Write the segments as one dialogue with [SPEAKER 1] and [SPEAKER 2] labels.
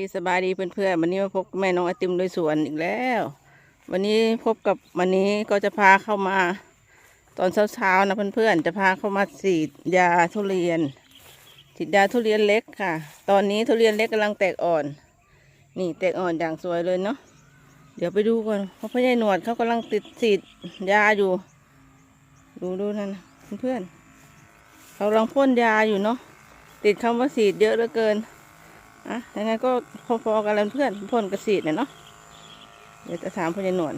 [SPEAKER 1] ดีสบายดีเพื่อนๆวันนี้มาพบแม่น้องไอติมโดยสวนอีกแล้ว วันนี้พบกับวันนี้ก็จะพาเข้ามา ตอนเช้าๆนะเพื่อนๆจะพาเข้ามาฉีดยาทุเรียนฉีดยาทุเรียนเล็กค่ะ ตอนนี้ทุเรียนเล็กกำลังแตกอ่อน นี่แตกอ่อนอย่างสวยเลยเนาะเดี๋ยวไปดูก่อนเพราะพ่อใหญ่หนวดเขากำลังติดฉีดยาอยู่ ดูดูนั่นนเพื่อนๆเขากำลังพ่นยาอยู่เนาะติดคำว่าฉีดเยอะเหลือเกิน อะยังไงก็พอๆกันแล้วเพื่อนพ่นกระสีดเนี่ยเนาะ เดี๋ยวจะถามพญาหนวด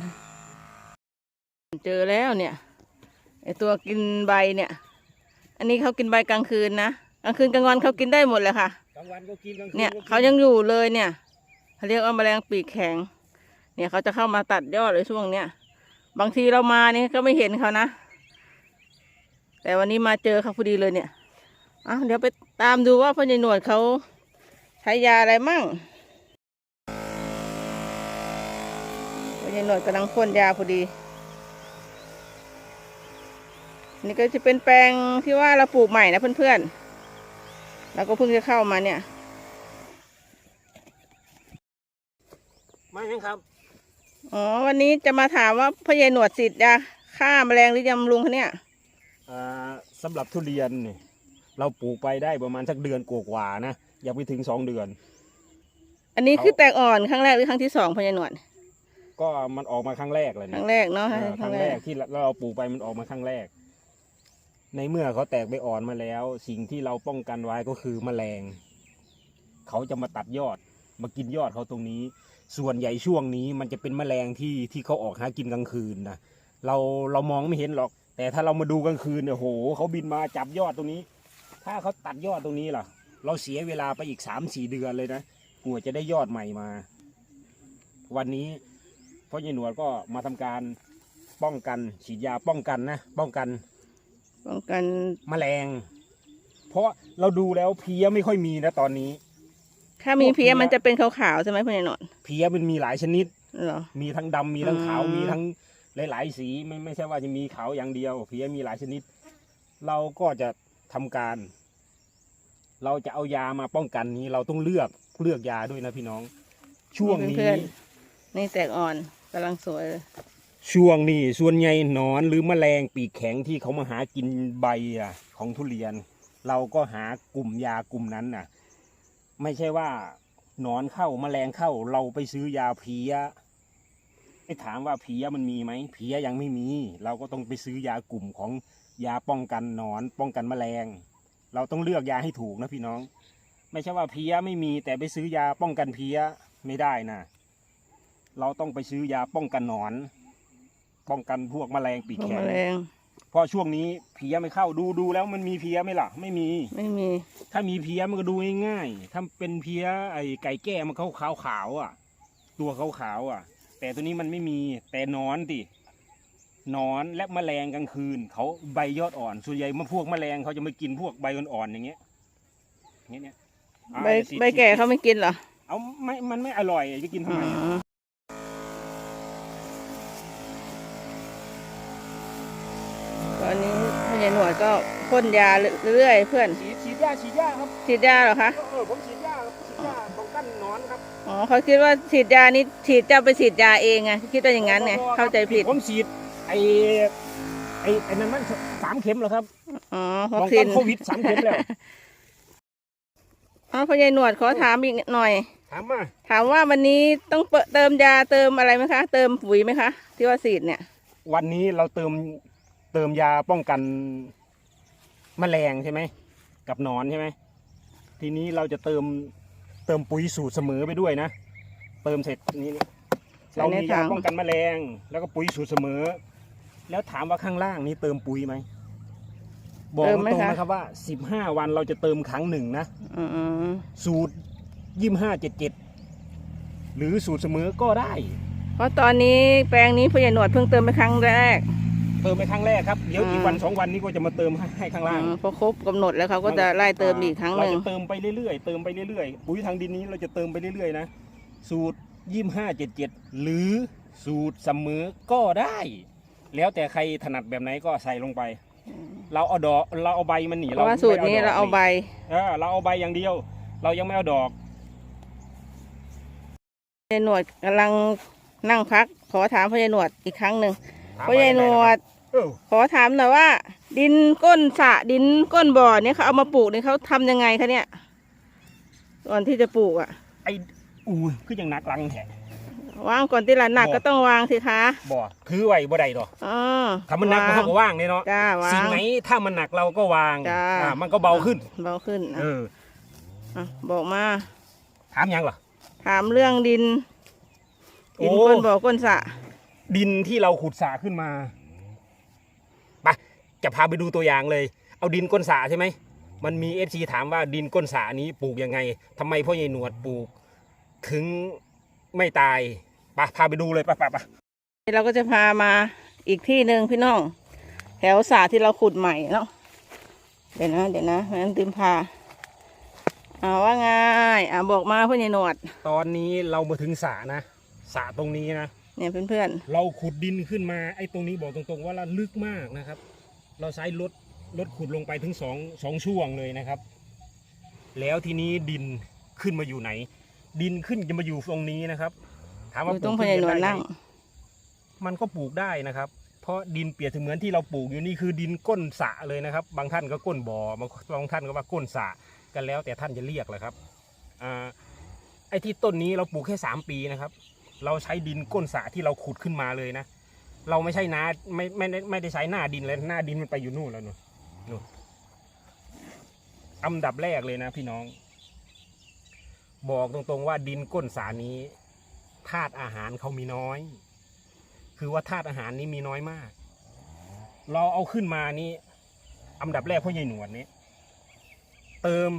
[SPEAKER 1] เจอแล้วเนี่ยไอตัวกินใบเนี่ย อันนี้เขากินใบกลางคืนนะ กลางคืนกลางวันเขากินได้หมดเลยค่ะ
[SPEAKER 2] กลางวันก็กินกลางคืน
[SPEAKER 1] เนี่ย
[SPEAKER 2] ก็กิน
[SPEAKER 1] เขายังอยู่เลยเนี่ยเขาเรียกว่าแมลงปีกแข็ง เนี่ยเขาจะเข้ามาตัดยอดเลยช่วงเนี้ย บางทีเรามาเนี่ยก็ไม่เห็นเขานะ แต่วันนี้มาเจอเขาพอดีเลยเนี่ยอะเดี๋ยวไปตามดูว่าพญาหนวดเขา ใช้ยาอะไรมั่งพญาหนวดกำลังพ่นยาพอดี นี่ก็จะเป็นแปลงที่ว่าเราปลูกใหม่นะเพื่อนๆ แล้วก็เพิ่งจะเข้ามาเนี่ย
[SPEAKER 2] ไม่ครับ
[SPEAKER 1] อ๋อ วันนี้จะมาถามว่าพ่อใหญ่หนวดสิทธิ์ยาฆ่าแมลงหรือยำรุงคะเนี่ย
[SPEAKER 2] อ่าสำหรับทุเรียนนี่ เราปลูกไปได้ประมาณสักเดือนกว่าๆนะยังไม่ถึงสองเดือน
[SPEAKER 1] อันนี้
[SPEAKER 2] เขา
[SPEAKER 1] คือแตกอ่อนครั้งแรกหรือครั้งที่สองพ่อใหญ่หนวด
[SPEAKER 2] ก็มันออกมาครั้งแรกเลย
[SPEAKER 1] ค
[SPEAKER 2] นะ
[SPEAKER 1] รั้งแรกเนาะ
[SPEAKER 2] เออครั้งแรกที่เราปลูกไปมันออกมาครั้งแรก ในเมื่อเขาแตกใบอ่อนมาแล้ว สิ่งที่เราป้องกันไว้ก็คือแมลง เขาจะมาตัดยอด มากินยอดเขาตรงนี้ ส่วนใหญ่ช่วงนี้มันจะเป็นแมลงที่ที่เขาออกหากินกลางคืนนะเราเรามองไม่เห็นหรอก แต่ถ้าเรามาดูกลางคืนเนี่ยโหเขาบินมาจับยอดตรงนี้ ถ้าเขาตัดยอดตรงนี้ล่ะ เราเสียเวลาไปอีกสามสี่เดือนเลยนะกว่าจะได้ยอดใหม่มา วันนี้พ่อใหญ่หนวดก็มาทำการป้องกันฉีดยาป้องกันนะป้องกัน
[SPEAKER 1] ป้องกัน
[SPEAKER 2] แมลง เพราะเราดูแล้วเพลี้ยไม่ค่อยมีนะตอนนี้
[SPEAKER 1] ถ้ามี
[SPEAKER 2] พวก
[SPEAKER 1] เพี้ย
[SPEAKER 2] เพี้ย
[SPEAKER 1] มันจะเป็นขาวๆใช่ไหมพ่อใหญ่หนวด
[SPEAKER 2] เพลี้ยมันมีหลายชนิด
[SPEAKER 1] เหรอ
[SPEAKER 2] มีทั้งดำมีทั้งขาว
[SPEAKER 1] อืม
[SPEAKER 2] มีทั้งหลายๆสีไม่ไม่ใช่ว่าจะมีขาวอย่างเดียว เพลี้ยมีหลายชนิด เราก็จะ ทำการ เราจะเอายามาป้องกันนี้ เราต้องเลือกเลือกยาด้วยนะพี่น้อง ช่วงนี้
[SPEAKER 1] เพื่อนๆนี่แตกอ่อนกำลังสวยเลย
[SPEAKER 2] ช่วงนี้ส่วนใหญ่หนอนหรือแมลงปีกแข็งที่เขามาหากินใบอะของทุเรียน เราก็หากลุ่มยากลุ่มนั้นน่ะ ไม่ใช่ว่าหนอนเข้าแมลงเข้าเราไปซื้อยาเพลี้ยไอ้ถามว่าเพลี้ยมันมีไหมเพลี้ยยังไม่มี เราก็ต้องไปซื้อยากลุ่มของ ยาป้องกันหนอนป้องกันแมลง เราต้องเลือกยาให้ถูกนะพี่น้อง ไม่ใช่ว่าเพลี้ยไม่มีแต่ไปซื้อยาป้องกันเพลี้ยไม่ได้นะเราต้องไปซื้อยาป้องกันหนอน ป้องกันพวกแมลงปีก
[SPEAKER 1] พวก
[SPEAKER 2] แข็
[SPEAKER 1] แม
[SPEAKER 2] ง
[SPEAKER 1] ลง
[SPEAKER 2] เพราะช่วงนี้เพี้ยไม่เข้าดูดูแล้วมันมีเพี้ยไหมล่ะ ไม่มี
[SPEAKER 1] ไม่มี
[SPEAKER 2] ถ้ามีเพี้ยมันก็ดูง่ายๆถ้าเป็นเพี้ยไอ้ไก่แก้มันเขาขาวขาวๆอะ ตัวขาวขาวๆอะ แต่ตัวนี้มันไม่มีแต่หนอนติ หนอนและแมลงกลางคืน เขาใบยอดอ่อน ส่วนใหญ่มาพวกแมลงเขาจะมากินพวกใบอ่อนๆอย่างเงี้ยอย่างเงี้ยเนี่ยอ่า
[SPEAKER 1] ใบ
[SPEAKER 2] เดี๋ยวสิ
[SPEAKER 1] ใบแก่เขาไม่กินเหรอ
[SPEAKER 2] เอาไม่มันไม่อร่อยจะกินทำ
[SPEAKER 1] อ๋
[SPEAKER 2] ไม
[SPEAKER 1] อตอนนี้พ่อใหญ่หนวดก็พ่นยาเรื่อยๆเพื่อน
[SPEAKER 2] ฉีดฉีดยาฉีดยาครับ
[SPEAKER 1] ฉีดยาเหรอคะ
[SPEAKER 2] เออผมฉีดยาครับฉีดยาป้องกันหนอนครับ
[SPEAKER 1] อ๋อเขาคิดว่าฉีดยานี่ฉีดจะไปฉีดยาเองไงคิดว่าอย่างนั้นไงเข้าใจผิด
[SPEAKER 2] ผมฉีด ไอ้ไอ้ไอ้นั่นมันสามเข็มแล้วครับ
[SPEAKER 1] อ๋อวั
[SPEAKER 2] ป้
[SPEAKER 1] ค
[SPEAKER 2] อง
[SPEAKER 1] ซี
[SPEAKER 2] กันนโควิดสามเข็มแล้ว
[SPEAKER 1] อ๋อพ่อใหญ่หนวดขอถามอีกหน่อย
[SPEAKER 2] ถามมา
[SPEAKER 1] ถามว่าวันนี้ต้องเปิดเติมยาเติมอะไรไหมคะ เติมปุ๋ยไหมคะ ที่ว่าฉีดเนี่ย
[SPEAKER 2] วันนี้เราเติมเติมยาป้องกันแมลงใช่ไหมกับหนอนใช่ไหมทีนี้เราจะเติมเติมปุ๋ยสูตรเสมอไปด้วยนะ เติมเสร็จนี้
[SPEAKER 1] ใส่
[SPEAKER 2] เรา
[SPEAKER 1] ใน
[SPEAKER 2] มี
[SPEAKER 1] ถั
[SPEAKER 2] ยาง ป้องกันแมลง แล้วก็ปุ๋ยสูตรเสมอ แล้วถามว่าข้างล่างนี้เติมปุ๋ยไหมบอก
[SPEAKER 1] เติมไหม
[SPEAKER 2] ตรง
[SPEAKER 1] คะ
[SPEAKER 2] ๆนะครับว่าสิบห้าวันเราจะเติมครั้งหนึ่งนะ
[SPEAKER 1] อืม
[SPEAKER 2] สูตรยี่ห้าเจ็ดเจ็ดหรือสูตรเสมอก็ได้
[SPEAKER 1] เพราะตอนนี้แปลงนี้พ่อใหญ่หนวดเพิ่งเติมไปครั้งแรก
[SPEAKER 2] เติมไปครั้งแรกครับ เดี๋ยวอี
[SPEAKER 1] อื
[SPEAKER 2] ก
[SPEAKER 1] ม
[SPEAKER 2] วันสองวันนี้ก็จะมาเติมให้ให้ข้างล่าง
[SPEAKER 1] อืมพอครบกำหนดแล้วเขาก็จะไล่เติมอีกครั้งหนึ่ง
[SPEAKER 2] เราจะเติมไปเรื่อยๆ เติมไปเรื่อยๆ ปุ๋ยทางดินนี้เราจะเติมไปเรื่อยๆ นะ สูตรยี่ห้าเจ็ดเจ็ดหรือสูตรเสมอก็ได้ แล้วแต่ใครถนัดแบบไหนก็ใส่ลงไป เราเอาดอกเราเอาใบมันหนี
[SPEAKER 1] เพราะว่าสูตรนี้เราเอาใบ
[SPEAKER 2] เออเราเอาใบอย่างเดียว เรายังไม่เอาดอก
[SPEAKER 1] ยายหนวดกำลังนั่งพัก ขอถามพ่อใหญ่หนวดอีกครั้งหนึ่ง
[SPEAKER 2] ถาม
[SPEAKER 1] พ่อใหญ่หนวด
[SPEAKER 2] เออ
[SPEAKER 1] ขอถามหน่อยว่า ดินก้นสระดินก้นบ่อเนี่ยเขาเอามาปลูกเนี่ยเขาทำยังไงคะเนี่ยก่อนที่จะปลูกอะ
[SPEAKER 2] ไอ้อู้ยคือยังหนักลังแท้
[SPEAKER 1] วางก่อนที่ละหนัก
[SPEAKER 2] บ่
[SPEAKER 1] ก็ต้องวางสิคะ
[SPEAKER 2] บ่คือไว้บ่ได้ดอก
[SPEAKER 1] อ๋อ
[SPEAKER 2] ถ้ามันหนัก
[SPEAKER 1] ว
[SPEAKER 2] มัน
[SPEAKER 1] ง
[SPEAKER 2] ก็ว่างเนี่ยเนาะ
[SPEAKER 1] จ้าวา
[SPEAKER 2] สิ่ง
[SPEAKER 1] ง
[SPEAKER 2] ไหนถ้ามันหนักเราก็วาง
[SPEAKER 1] จ้า
[SPEAKER 2] อ่ามันก็เบาขึ้น
[SPEAKER 1] เบาขึ้น
[SPEAKER 2] เอ
[SPEAKER 1] อะ
[SPEAKER 2] อ
[SPEAKER 1] อะบอกมา
[SPEAKER 2] ถามยังเหรอ
[SPEAKER 1] ถามเรื่องดินดิน
[SPEAKER 2] โอ้
[SPEAKER 1] ก้นบ่อก้นสระ
[SPEAKER 2] ดินที่เราขุดสระขึ้นมาไปจะพาไปดูตัวอย่างเลย เอาดินก้นสระใช่ไหมมันมีเอฟซีถามว่าดินก้นสระนี้ปลูกยังไงทำไมพ่อใหญ่หนวดปลูก ถึง ไม่ตายไปพาไปดูเลยไปไปไป
[SPEAKER 1] เราก็จะพามาอีกที่หนึ่งพี่น้อง แถวสระที่เราขุดใหม่เนาะเดี๋ยวนะเดี๋ยวนะแม่นติมพาอ่าว่าไงอ่าบอกมาพ่อใหญ่หนวด
[SPEAKER 2] ตอนนี้เรามาถึงสระนะสระตรงนี้นะ
[SPEAKER 1] เนี่ยเพื่อน
[SPEAKER 2] เราขุดดินขึ้นมาไอ้ตรงนี้บอกตรงๆ ว่าเราลึกมากนะครับ เราใช้รถรถขุดลงไปถึงสองสองช่วงเลยนะครับ แล้วทีนี้ดินขึ้นมาอยู่ไหน ดินขึ้นจะมาอยู่ตรงนี้นะครับ ถาม
[SPEAKER 1] ๆอ
[SPEAKER 2] ว่า
[SPEAKER 1] ยู่
[SPEAKER 2] ป
[SPEAKER 1] ต
[SPEAKER 2] ลู
[SPEAKER 1] รง
[SPEAKER 2] ก
[SPEAKER 1] พ่อใหญ่หนวด
[SPEAKER 2] ขึ้ได้
[SPEAKER 1] นั่ง
[SPEAKER 2] ไหมมันก็ปลูกได้นะครับ เพราะดินเปรียบเสมือนที่เราปลูกอยู่นี่คือดินก้นสระเลยนะครับ บางท่านก็ก้นบ่อบางบางท่านก็ว่าก้นสระกันแล้ว แต่ท่านจะเรียกแหละครับอ่าไอ้ที่ต้นนี้เราปลูกแค่สามปีนะครับ เราใช้ดินก้นสระที่เราขุดขึ้นมาเลยนะเราไม่ใช่นาไม่ไม่ได้ไม่ได้ใช้หน้าดินเลยหน้าดินมันไปอยู่นู่นแล้วนู่นนู่นอันดับแรกเลยนะพี่น้อง บอกตรงๆว่าดินก้นสานี้ธาตุอาหารเขามีน้อย คือว่าธาตุอาหารนี้มีน้อยมาก เราเอาขึ้นมานี้อันดับแรกพ่อใหญ่หนวดนี้เติม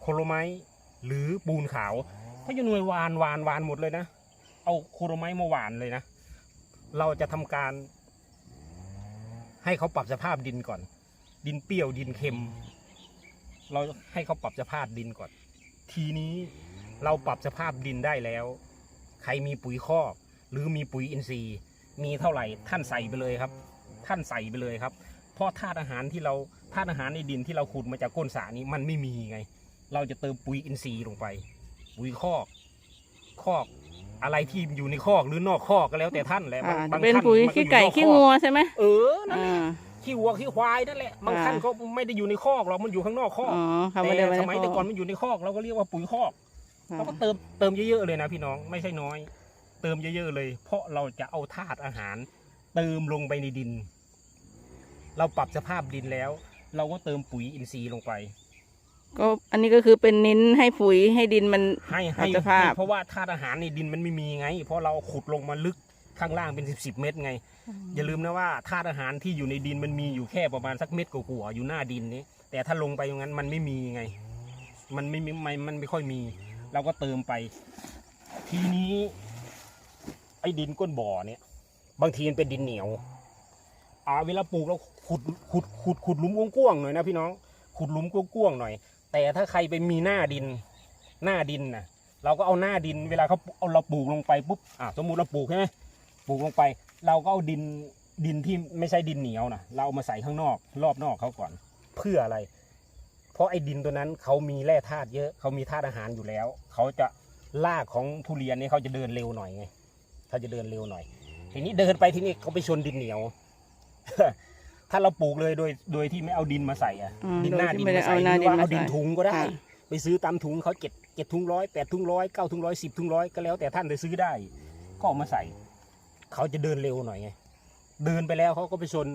[SPEAKER 2] โคโลไมหรือปูนขาวพ่อใหญ่หนวดหวานหวานหวานหมดเลยนะ เอาโคโรไมมาหวานเลยนะ เราจะทำการ ให้เขาปรับสภาพดินก่อน ดินเปรี้ยวดินเค็ม เราให้เขาปรับสภาพดินก่อน ทีนี้เราปรับสภาพดินได้แล้ว ใครมีปุ๋ยคอกหรือมีปุ๋ยอินทรีย์ มีเท่าไหร่ท่านใส่ไปเลยครับ ท่านใส่ไปเลยครับ เพราะธาตุอาหารที่เราธาตุอาหารในดินที่เราขุดมาจากก้นสระนี้มันไม่มีไง เราจะเติมปุ๋ยอินทรีย์ลงไป ปุ๋ยคอกคอกอะไรที่อยู่ในคอกหรือนอกคอกก็แล้วแต่ท่านแหละ
[SPEAKER 1] อ่า
[SPEAKER 2] บางบาง
[SPEAKER 1] เป็น
[SPEAKER 2] ท่าน
[SPEAKER 1] ปุ๋ย
[SPEAKER 2] มัน
[SPEAKER 1] ขี้
[SPEAKER 2] อยู่
[SPEAKER 1] ไก่
[SPEAKER 2] นอ
[SPEAKER 1] ขี้
[SPEAKER 2] คอก
[SPEAKER 1] งัวใช่ไหม
[SPEAKER 2] เออนั่นแหละ
[SPEAKER 1] อ่า
[SPEAKER 2] ขี้วัวขี้ควายนั่นแหละบาง
[SPEAKER 1] อ่า
[SPEAKER 2] ท่านก็ไม่ได้อยู่ในคอกหรอกมันอยู่ข้างนอกคอก
[SPEAKER 1] อ๋อเขาไม่
[SPEAKER 2] แต่
[SPEAKER 1] ได้ไว้
[SPEAKER 2] ส
[SPEAKER 1] ใน
[SPEAKER 2] มัย
[SPEAKER 1] ค
[SPEAKER 2] แต่
[SPEAKER 1] อก
[SPEAKER 2] ก่อนมันอยู่ในคอกเราก็เรียกว่าปุ๋ยคอก
[SPEAKER 1] อ่า
[SPEAKER 2] เราก็เติมเติมเยอะๆเลยนะพี่น้องไม่ใช่น้อย เติมเยอะๆเลย เพราะเราจะเอาธาตุอาหาร เติมลงไปในดิน เราปรับสภาพดินแล้ว เราก็เติมปุ๋ยอินทรีย์ลงไป
[SPEAKER 1] ก็อันนี้ก็คือเป็นนิ้นให้ปุ๋ยให้ดินมัน
[SPEAKER 2] ให้
[SPEAKER 1] ปรั
[SPEAKER 2] ให้
[SPEAKER 1] บสภาพ
[SPEAKER 2] ให้เพราะว่าธาตุอาหารในดินมันไม่มีไง เพราะเราขุดลงมาลึกข้างล่างเป็นสิบสิบเมตรไง อย่าลืมนะว่าธาตุอาหารที่อยู่ในดินมันมีอยู่แค่ประมาณสักเม็ดกว่าๆอยู่หน้าดินนี้ แต่ถ้าลงไปอย่างนั้นมันไม่มีไง มันไม่มีมันมันไม่ค่อยมีเราก็เติมไป ทีนี้ไอ้ดินก้นบ่อเนี่ย บางทีมันเป็นดินเหนียวอ่าเวลาปลูกเราขุดขุดขุดขุดหลุมกว้างๆหน่อยนะพี่น้องขุดหลุมกว้างๆหน่อย แต่ถ้าใครไปมีหน้าดินหน้าดินนะเราก็เอาหน้าดิน เวลาเขาเอาเราปลูกลงไปปุ๊บอ่าสมมุติเราปลูกใช่ไหมปลูกลงไป เราก็เอาดินดินที่ไม่ใช่ดินเหนียวนะเราเอามาใส่ข้างนอก รอบนอกเขาก่อน เพื่ออะไร เพราะไอ้ดินตัวนั้นเขามีแร่ธาตุเยอะเขามีธาตุอาหารอยู่แล้วเขาจะรากของทุเรียนเนี่ยเขาจะเดินเร็วหน่อยไงเขาจะเดินเร็วหน่อย ทีนี้เดินไปทีนี้เขาไปชนดินเหนียว ถ้าเราปลูกเลยโดยโดยที่ไม่เอาดินมาใส่อะ
[SPEAKER 1] อืม
[SPEAKER 2] ดินหน้า
[SPEAKER 1] โดยที่
[SPEAKER 2] ดิน
[SPEAKER 1] ไม่ได้
[SPEAKER 2] มาใส่
[SPEAKER 1] เอา
[SPEAKER 2] ห
[SPEAKER 1] หน้า
[SPEAKER 2] รือว่า
[SPEAKER 1] ดินมา
[SPEAKER 2] เอาดิน
[SPEAKER 1] ใส่
[SPEAKER 2] ถุงก็ได้
[SPEAKER 1] ค่ะ
[SPEAKER 2] ไปซื้อตามถุงเขาเจ็ดเจ็ดถุงร้อยแปดถุงร้อยเก้าถุงร้อยสิบถุงร้อยก็แล้วแต่ท่านจะซื้อได้ ก็เอามาใส่ เขาจะเดินเร็วหน่อยไงเดินไปแล้วเขาก็ไปชน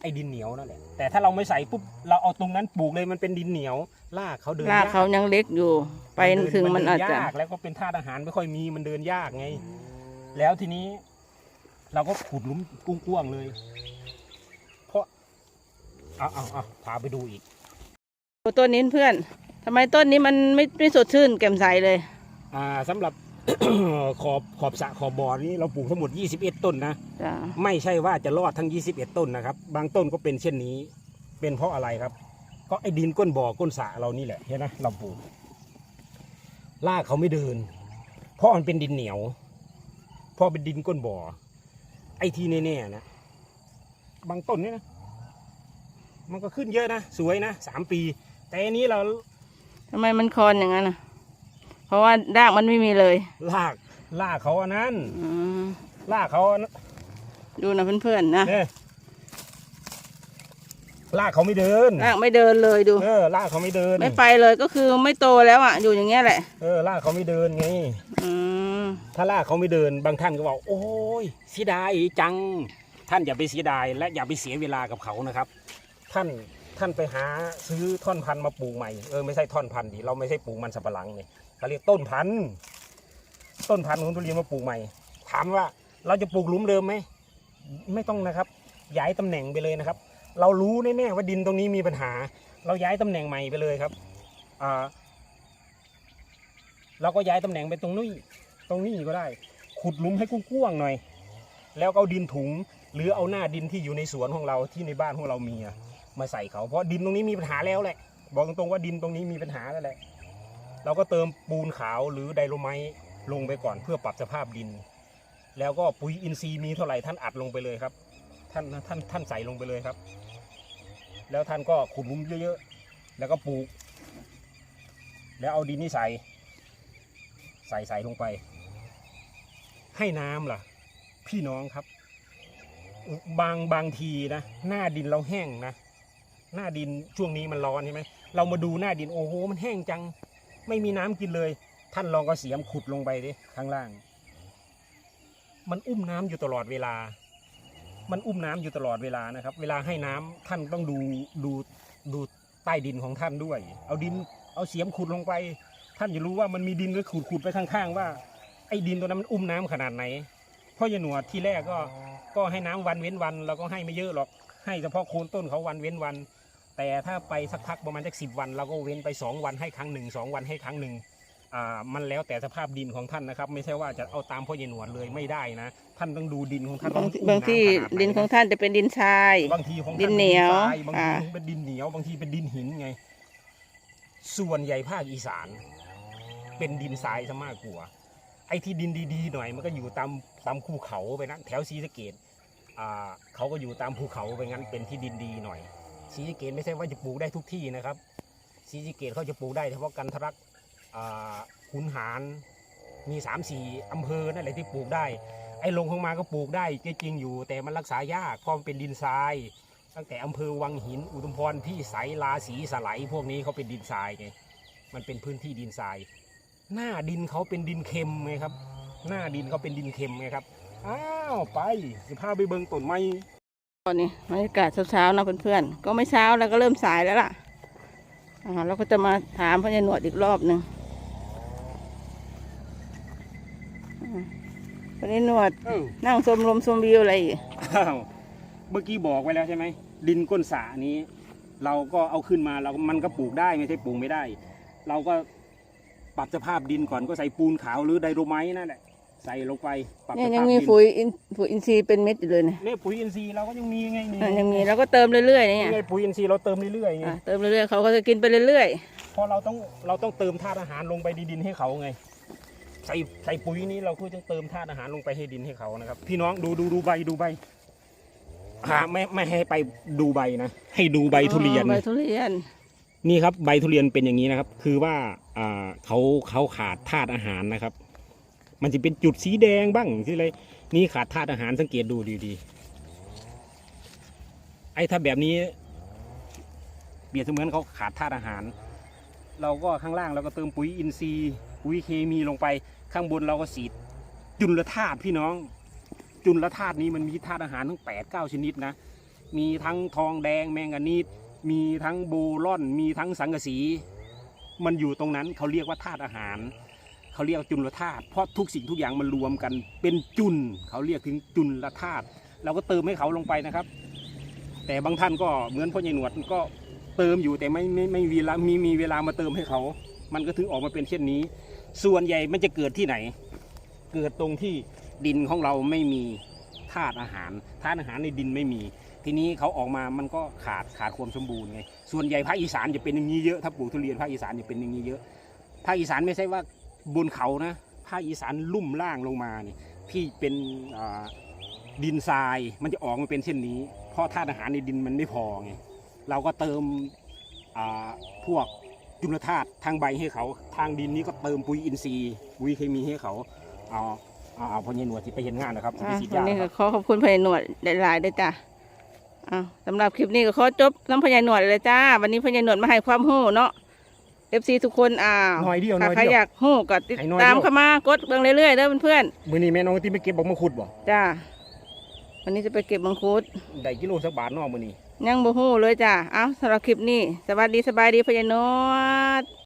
[SPEAKER 2] ไอ้ดินเหนียวนั่นแหละแต่ถ้าเราไม่ใส่ปุ๊บเราเอาตรงนั้นปลูกเลยมันเป็นดินเหนียวรากเขาเดิน
[SPEAKER 1] ราก
[SPEAKER 2] ยาก
[SPEAKER 1] เขายังเล็กอยู่ ไป
[SPEAKER 2] เดิ
[SPEAKER 1] ถึงมันอาจ
[SPEAKER 2] เดิ
[SPEAKER 1] จะ
[SPEAKER 2] ยากแล้วก็เป็นธาตุอาหารไม่ค่อยมีมันเดินยากไง แล้วทีนี้ เราก็ขุดหลุมกว้างๆเลย เพราะเอาเอาเอาพาไปดูอีก
[SPEAKER 1] ต้นนี้เพื่อนทำไมต้นนี้มันไม่ไม่สดชื่นแจ่มใสเลย
[SPEAKER 2] อ่าสำหรับ ขอบขอบสระขอบบ่อนี้เราปลูกทั้งหมด 21 ต้นนะ
[SPEAKER 1] จ้ะ
[SPEAKER 2] ไม่ใช่ว่าจะรอดทั้ง 21 ต้นนะครับ บางต้นก็เป็นเช่นนี้ เป็นเพราะอะไรครับ ก็ไอ้ดินก้นบ่อก้นสระเรานี่แหละเห็นไหมเราปลูกรากเขาไม่เดิน เพราะมันเป็นดินเหนียว เพราะเป็นดินก้นบ่อ ไอ้ที่แน่ๆนะ บางต้นเนี่ยนะ มันก็ขึ้นเยอะนะ สวยนะสามปี แต่อันนี้เรา
[SPEAKER 1] ทำไมมันคอนอย่างนั้นอะค ราะว่ารากมันไม่มีเลย
[SPEAKER 2] ลากลากเขาอันนั้น
[SPEAKER 1] อืม
[SPEAKER 2] ลากเขาอันนั้น
[SPEAKER 1] ดูนะเพื่อนๆนะ
[SPEAKER 2] เนี่ยลากเขาไม่เดิน
[SPEAKER 1] รากไม่เดินเลยดู
[SPEAKER 2] เออลากเขาไม่เดิน
[SPEAKER 1] ไม่ไปเลยก็คือไม่โตแล้วอะ อยู่อย่างเงี้ยแหละ
[SPEAKER 2] เออลากเขาไม่เดินไง
[SPEAKER 1] อืม
[SPEAKER 2] ถ้าลากเขาไม่เดิน บางท่านก็บอกโอ้ยเสียดายจัง ท่านอย่าไปเสียดายและอย่าไปเสียเวลากับเขานะครับ ท่านท่านไปหาซื้อท่อนพันธุ์มาปลูกใหม่เออไม่ใช่ท่อนพันธุ์ดิเราไม่ใช่ปลูกมันสับปะหลังเนี่ย เราเรียกต้นพันธุ์ต้นพันธุ์ของทุเรียนมาปลูกใหม่ ถามว่าเราจะปลูกหลุมเดิมไหมไม่ต้องนะครับ ย้ายตำแหน่งไปเลยนะครับ เรารู้แน่ๆว่าดินตรงนี้มีปัญหา เราย้ายตำแหน่งใหม่ไปเลยครับอ่าเราก็ย้ายตำแหน่งไปตรงนี้ตรงนี้ก็ได้ ขุดหลุมให้กว้างๆหน่อย แล้วก็เอาดินถุง หรือเอาหน้าดินที่อยู่ในสวนของเราที่ในบ้านของเรามีอะมาใส่เขาเพราะดินตรงนี้มีปัญหาแล้วแหละ บอกตรงๆว่าดินตรงนี้มีปัญหาแล้วแหละ เราก็เติมปูนขาวหรือไดโลไมต์ลงไปก่อนเพื่อปรับสภาพดิน แล้วก็ปุ๋ยอินทรีย์มีเท่าไหร่ท่านอัดลงไปเลยครับ ท่านท่านท่านใส่ลงไปเลยครับ แล้วท่านก็ขุดลุมเยอะๆ แล้วก็ปลูก แล้วเอาดินนี่ใส่ใส่ใส่ลงไป ให้น้ำล่ะ พี่น้องครับ บางบางทีนะ หน้าดินเราแห้งนะ หน้าดินช่วงนี้มันร้อนใช่ไหมเรามาดูหน้าดินโอ้โหมันแห้งจัง ไม่มีน้ำกินเลย ท่านลองก็เสียมขุดลงไปดิข้างล่าง มันอุ้มน้ำอยู่ตลอดเวลา มันอุ้มน้ำอยู่ตลอดเวลานะครับ เวลาให้น้ำท่านต้องดูดูดูใต้ดินของท่านด้วย เอาดินเอาเสียมขุดลงไป ท่านจะรู้ว่ามันมีดินก็ขุดขุดไปข้างๆ ว่าไอ้ดินตัวนั้นมันอุ้มน้ำขนาดไหนเพราะยหนวดที่แรกก็ก็ให้น้ำวันเว้นวันเราก็ให้ไม่เยอะหรอกให้เฉพาะโคนต้นเขาวันเว้นวัน แต่ถ้าไปสักพักประมาณสักสิบวันเราก็เว้นไปสองวันให้ครั้งหนึ่งสองวันให้ครั้งหนึ่งอ่ามันแล้วแต่สภาพดินของท่านนะครับ ไม่ใช่ว่าจะเอาตามพ่อยายหนวดเลยไม่ได้นะ ท่านต้องดูดินของท่าน
[SPEAKER 1] บาง
[SPEAKER 2] ว่มันอุ้ม
[SPEAKER 1] บางที่
[SPEAKER 2] น้ำขนาไห
[SPEAKER 1] ดินของท่านจะเป็นดินทราย
[SPEAKER 2] บางทีของ
[SPEAKER 1] ดินเหนียว
[SPEAKER 2] ทรายบางที
[SPEAKER 1] อ่า
[SPEAKER 2] เป็นดินเหนียวบางทีเป็นดินหินไง ส่วนใหญ่ภาคอีสาน เป็นดินทรายซะมากกว่าไอ้ที่ดินดีๆหน่อยมันก็อยู่ตามตามภูเขาไปนะแถวศรีสะเกดอ่าเขาก็อยู่ตามภูเขาไปงั้นเป็นที่ดินดีหน่อย ศรีสะเกดไม่ใช่ว่าจะปลูกได้ทุกที่นะครับศรีสะเกดเขาจะปลูกได้เฉพาะกันทรักขุนหารมีสามสี่อำเภอนั่นแหละที่ปลูกได้ ไอ้ลงข้างมาก็ปลูกได้จริงอยู่ แต่มันรักษายากเพราะมันเป็นดินทราย ตั้งแต่อำเภอวังหิน อุทุมพรพี่ใสลาสีสไลพวกนี้เขาเป็นดินทรายไงมันเป็นพื้นที่ดินทราย หน้าดินเขาเป็นดินเค็มไงครับ หน้าดินเขาเป็นดินเค็มไงครับอ้าวไปสิพาไปเบิงต้นไม้
[SPEAKER 1] ตอนนี้บรรยากาศเช้าๆนะเพื่อนๆก็ไม่เช้าแล้วก็เริ่มสายแล้วล่ะอ่าเราก็จะมาถามพญาหนวดอีกรอบหนึ่งอ่าพญาหนวด
[SPEAKER 2] เออ
[SPEAKER 1] นั่งชมลมชมวิวอะไรอีก
[SPEAKER 2] อ้าวเมื่อกี้บอกไว้แล้วใช่ไหมดินก้นสระนี้ เราก็เอาขึ้นมาเรามันก็ปลูกได้ไม่ใช่ปลูกไม่ได้ เราก็ปรับสภาพดินก่อนก็ใส่ปูนขาวหรือไดโรไมต์นั่นแหละ ใส่ลงไปปรับส
[SPEAKER 1] เนี่ย
[SPEAKER 2] ภาพ
[SPEAKER 1] ยังมี
[SPEAKER 2] ดิน
[SPEAKER 1] ปุ๋ยอินปุ๋ยอินทรีย์เป็นเม็ดอยู่เลยเนี่ย
[SPEAKER 2] เนี่ยปุ๋ยอินทรีย์เราก็ยังมีไงนี่
[SPEAKER 1] อะยังมีเราก็เติมเรื่อยๆเนี่ย
[SPEAKER 2] นี่ไงปุ๋ยอินทรีย์เราเติมเรื่อยๆไง
[SPEAKER 1] อะเติมเรื่อยๆเขาก็จะกินไปเรื่อย
[SPEAKER 2] เพราะเราต้องเราต้องเติมธาตุอาหารลงไปในดินให้เขาไง ใส่ใส่ปุ๋ยนี้เราก็ต้องเติมธาตุอาหารลงไปให้ดินให้เขานะครับ พี่น้องดูดูดูใบดูใบหาไม่ไม่ให้ไปดูใบนะให้ดู
[SPEAKER 1] ๆ
[SPEAKER 2] ใบทุเรียน
[SPEAKER 1] อ๋อใบทุเรียน
[SPEAKER 2] นี่ครับใบทุเรียนเป็นอย่างนี้นะครับ คือว่าอ่าเขาเขาขาดธาตุอาหารนะครับ มันจะเป็นจุดสีแดงบ้างที่อะไรนี่ขาดธาตุอาหารสังเกตดูดีๆไอ้ถ้าแบบนี้เปรียบเสมือนเขาขาดธาตุอาหาร เราก็ข้างล่างเราก็เติมปุ๋ยอินทรีย์ปุ๋ยเคมีลงไป ข้างบนเราก็สีดจุลธาตุพี่น้อง จุลธาตุนี้มันมีธาตุอาหารทั้งแปดเก้าชนิดนะ มีทั้งทองแดงแมงกานีสมีทั้งโบรอน มีทั้งสังกะสี มันอยู่ตรงนั้นเขาเรียกว่าธาตุอาหาร เขาเรียกจุลธาตุเพราะทุกสิ่งทุกอย่างมันรวมกันเป็นจุลเขาเรียกถึงจุลธาตุเราก็เติมให้เขาลงไปนะครับ แต่บางท่านก็เหมือนพ่อใหญ่หนวดก็เติมอยู่แต่ไม่ไม่ไม่มีเวลามีมีเวลามาเติมให้เขา มันก็ถึงออกมาเป็นเช่นนี้ ส่วนใหญ่มันจะเกิดที่ไหน เกิดตรงที่ดินของเราไม่มีธาตุอาหารธาตุอาหารในดินไม่มี ทีนี้เขาออกมามันก็ขาดขาดความสมบูรณ์ไงส่วนใหญ่ภาคอีสานจะเป็นอย่างนี้เยอะถ้าปลูกทุเรียนภาคอีสานจะเป็นอย่างนี้เยอะภาคอีสานไม่ใช่ว่า บนเขานะภาคอีสานลุ่มล่างลงมาเนี่ยที่เป็นอ่าดินทรายมันจะออกมาเป็นเช่นนี้ เพราะธาตุอาหารในดินมันไม่พอไงเราก็เติมอ่าพวกจุลธาตุทางใบให้เขา ทางดินนี้ก็เติมปุ๋ยอินทรีย์ปุ๋ยเคมีให้เขาเอาเอาเอาพอเย็นหนวดที่ไปเห็นงานนะครับที่
[SPEAKER 1] อะ
[SPEAKER 2] ไปฉีด
[SPEAKER 1] วัน
[SPEAKER 2] ยา
[SPEAKER 1] นี้
[SPEAKER 2] ค
[SPEAKER 1] ก็
[SPEAKER 2] รับ
[SPEAKER 1] ขอขอบคุณพยายหนวดหลายๆด้วยจ้ะอ้าวสำหรับคลิปนี้ก็ขอจบน้ำพยายหนวดเลยจ้า วันนี้พยายหนวดมาให้ความรู้เนาะ เอฟซีทุกคนอ้าว
[SPEAKER 2] หน่อยเดียวห
[SPEAKER 1] ถ้า
[SPEAKER 2] น่อย
[SPEAKER 1] ใคร
[SPEAKER 2] เดี
[SPEAKER 1] อ
[SPEAKER 2] ยว
[SPEAKER 1] ยากรู้ก็ติด
[SPEAKER 2] ให้หน่อย
[SPEAKER 1] ตาม
[SPEAKER 2] เดียว
[SPEAKER 1] เข้ามากดเบิ่งเรื่อยๆเด้อเพื่อน
[SPEAKER 2] มือนี้แม่น้องที่ไปเก็บบอกมะขุดบ่
[SPEAKER 1] ๆจ้าวันนี้จะไปเก็บมังคุด
[SPEAKER 2] ได้กิโลสักบาทเนอกมือนี้
[SPEAKER 1] ยังบ่ฮู้เลยจ้าเอ้าสำหรับคลิปนี้ สวัสดีสบายดีพยายหนวด